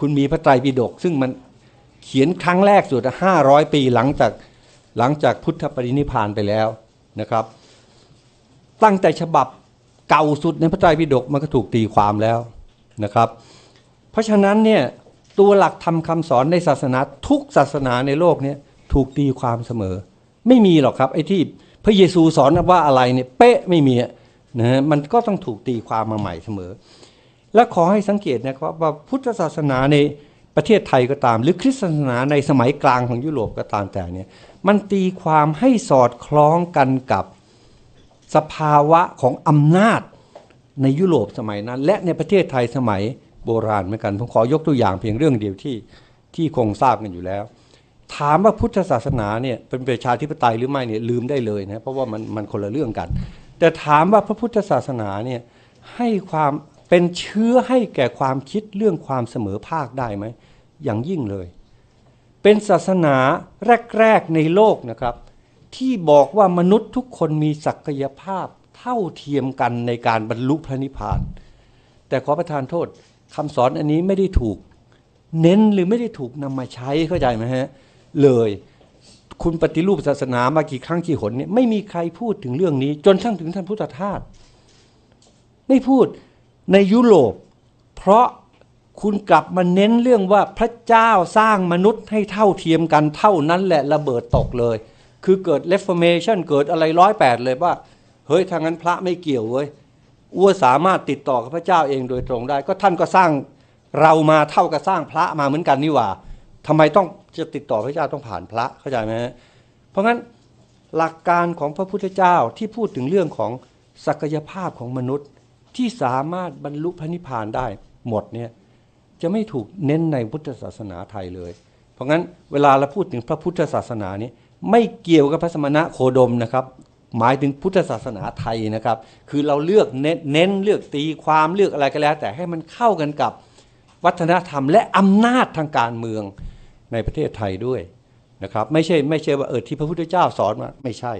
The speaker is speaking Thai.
คุณมีพระไตรปิฎกซึ่งมันเขียนครั้งแรกสุดห้าร้อยปีหลังจากหลังจากพุทธปรินิพพานไปแล้วนะครับ ตั้งแต่ฉบับเก่าสุดในพระไตรปิฎกมันก็ถูกตีความแล้วนะครับ เพราะฉะนั้นเนี่ยตัวหลักธรรมคำสอนในศาสนาทุกศาสนาในโลกเนี่ยถูกตีความเสมอ ไม่มีหรอกครับไอ้ที่พระเยซูสอนว่าอะไรเนี่ยเป๊ะไม่มีนะฮะมันก็ต้องถูกตีความมาใหม่เสมอ และขอให้สังเกตนะครับว่าพุทธศาสนาในประเทศไทยก็ตาม หรือคริสตศาสนาในสมัยกลางของยุโรปก็ตามแต่เนี่ยมันตีความให้สอดคล้องกันกับสภาวะของอำนาจในยุโรปสมัยนั้น และในประเทศไทยสมัยโบราณเหมือนกันผมขอยกตัวอย่างเพียงเรื่องเดียวที่ที่คงทราบกันอยู่แล้ว ถามว่าพุทธศาสนาเนี่ยเป็นประชาธิปไตยหรือไม่เนี่ยลืมได้เลยนะเพราะว่ามันมันคนละเรื่องกัน แต่ถามว่าพระพุทธศาสนาเนี่ยให้ความ เป็นเชื้อให้แก่ความคิดเรื่องความเสมอภาคได้ไหม อย่างยิ่งเลย เป็นศาสนาแรก ๆ ในโลกนะครับ ที่บอกว่ามนุษย์ทุกคนมีศักยภาพเท่าเทียมกันในการบรรลุพระนิพพาน แต่ขอประทานโทษคำสอนอันนี้ไม่ได้ถูก เน้นหรือไม่ได้ถูกนำมาใช้เข้าใจไหมฮะเลยคุณปฏิรูปศาสนามากี่ครั้งกี่หนเนี่ยไม่มีใครพูดถึงเรื่องนี้ จนทั้งถึงท่านพุทธทาสไม่พูด ในยุโรป เพราะคุณกลับมาเน้นเรื่องว่าพระเจ้าสร้างมนุษย์ให้เท่าเทียมกันเท่านั้นแหละระเบิดตกเลย คือเกิด reformation เกิดอะไรร้อยแปดเลยว่า เฮ้ยทางนั้นพระไม่เกี่ยวเว้ยอ้วสามารถติดต่อกับพระเจ้าเองโดยตรงได้ ก็ท่านก็สร้างเรามาเท่ากับสร้างพระมาเหมือนกันนี่หว่าทำไมต้องจะติดต่อพระเจ้าต้องผ่านพระเข้าใจไหมเพราะงั้นหลักการของพระพุทธเจ้าที่พูดถึงเรื่องของศักยภาพของมนุษย์ ที่สามารถบรรลุพระนิพพานได้หมดเนี่ยจะไม่ถูกเน้นในพุทธศาสนาไทยเลย เพราะงั้นเวลาเราพูดถึงพระพุทธศาสนานี้ไม่เกี่ยวกับพระสมณะโคดมนะครับ หมายถึงพุทธศาสนาไทยนะครับ คือเราเลือกเน้นเนนเลือกตีความเลือกอะไรก็แล้ว แต่ให้มันเข้ากันกับวัฒนธรรม และอำนาจทางการเมืองในประเทศไทยด้วยนะครับ ไม่ใช่ไม่ใช่ว่าเออที่พระพุทธเจ้าสอนมาไม่ใช่